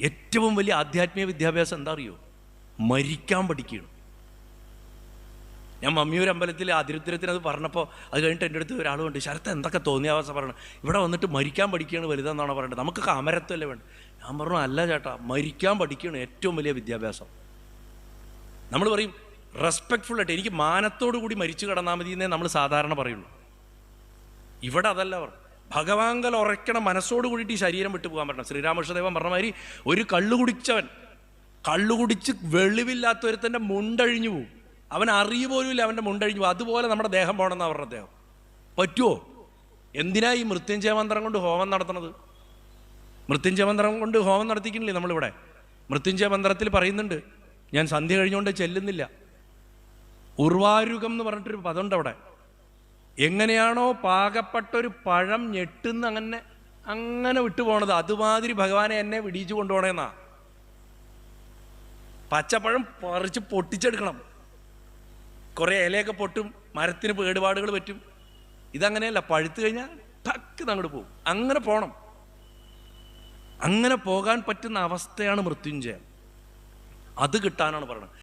ഏറ്റവും വലിയ ആധ്യാത്മിക വിദ്യാഭ്യാസം എന്താ അറിയോ? മരിക്കാൻ പഠിക്കുകയാണ്. ഞാൻ മമ്മിയൂർ അമ്പലത്തിൽ അതിരുത്തരത്തിന് അത് പറഞ്ഞപ്പോൾ അത് കഴിഞ്ഞിട്ട് എന്റെ അടുത്ത് ഒരാൾ കൊണ്ട് ശരത്ത് എന്തൊക്കെ തോന്നിയ അവസ്ഥ പറയണം. ഇവിടെ വന്നിട്ട് മരിക്കാൻ പഠിക്കുകയാണ് വലുതെന്നാണ് പറയേണ്ടത് നമുക്കൊക്കെ അമരത്വമല്ലേ വേണ്ട ഞാൻ പറഞ്ഞു അല്ല ചേട്ടാ മരിക്കാൻ പഠിക്കുകയാണ് ഏറ്റവും വലിയ വിദ്യാഭ്യാസം. നമ്മൾ പറയും റെസ്പെക്ട്ഫുൾ ആയിട്ട് എനിക്ക് മാനത്തോടു കൂടി മരിച്ചു കിടന്നാൽ മതി എന്നേ നമ്മൾ സാധാരണ പറയുള്ളൂ. ഇവിടെ അതല്ല പറഞ്ഞു ഭഗവാങ്കൽ ഉറയ്ക്കണ മനസ്സോട് കൂടിയിട്ട് ഈ ശരീരം വിട്ടു പോകാൻ പറ്റണം. ശ്രീരാമകൃഷ്ണദേവൻ പറഞ്ഞ മാതിരി ഒരു കള്ളു കുടിച്ചവൻ കള്ളു കുടിച്ച് വെളിവില്ലാത്തൊരുത്തന്റെ മുണ്ടഴിഞ്ഞു പോകും അവൻ അറിയ പോലുമില്ല അവന്റെ മുണ്ടഴിഞ്ഞു പോകും അതുപോലെ നമ്മുടെ ദേഹം പോകണമെന്നാണ് പറഞ്ഞ അദ്ദേഹം. പറ്റുമോ എന്തിനാ ഈ മൃത്യുഞ്ജയ മന്ത്രം കൊണ്ട് ഹോമം നടത്തുന്നത്? മൃത്യുഞ്ജയ മന്ത്രം കൊണ്ട് ഹോമം നടത്തിക്കണില്ലേ നമ്മളിവിടെ? മൃത്യുഞ്ജയ മന്ത്രത്തിൽ പറയുന്നുണ്ട് ഞാൻ സന്ധ്യ കഴിഞ്ഞുകൊണ്ട് ചെല്ലുന്നില്ല. ഉർവാരുകം എന്ന് പറഞ്ഞിട്ടൊരു പദമുണ്ട് അവിടെ. എങ്ങനെയാണോ പാകപ്പെട്ടൊരു പഴം ഞെട്ടുന്ന അങ്ങനെ അങ്ങനെ വിട്ടുപോണത്. അതുമാതിരി ഭഗവാനെ എന്നെ വിടിയിച്ചു കൊണ്ടുപോണേന്നാ. പച്ചപ്പഴം പറിച്ച് പൊട്ടിച്ചെടുക്കണം. കുറേ ഇലയൊക്കെ പൊട്ടും മരത്തിന് കേടുപാടുകൾ പറ്റും. ഇതങ്ങനെയല്ല പഴുത്തു കഴിഞ്ഞാൽ ടക്ക് അങ്ങോട്ട് പോകും അങ്ങനെ പോണം. അങ്ങനെ പോകാൻ പറ്റുന്ന അവസ്ഥയാണ് മൃത്യുഞ്ജയം. അത് കിട്ടാനാണ് പറയുന്നത്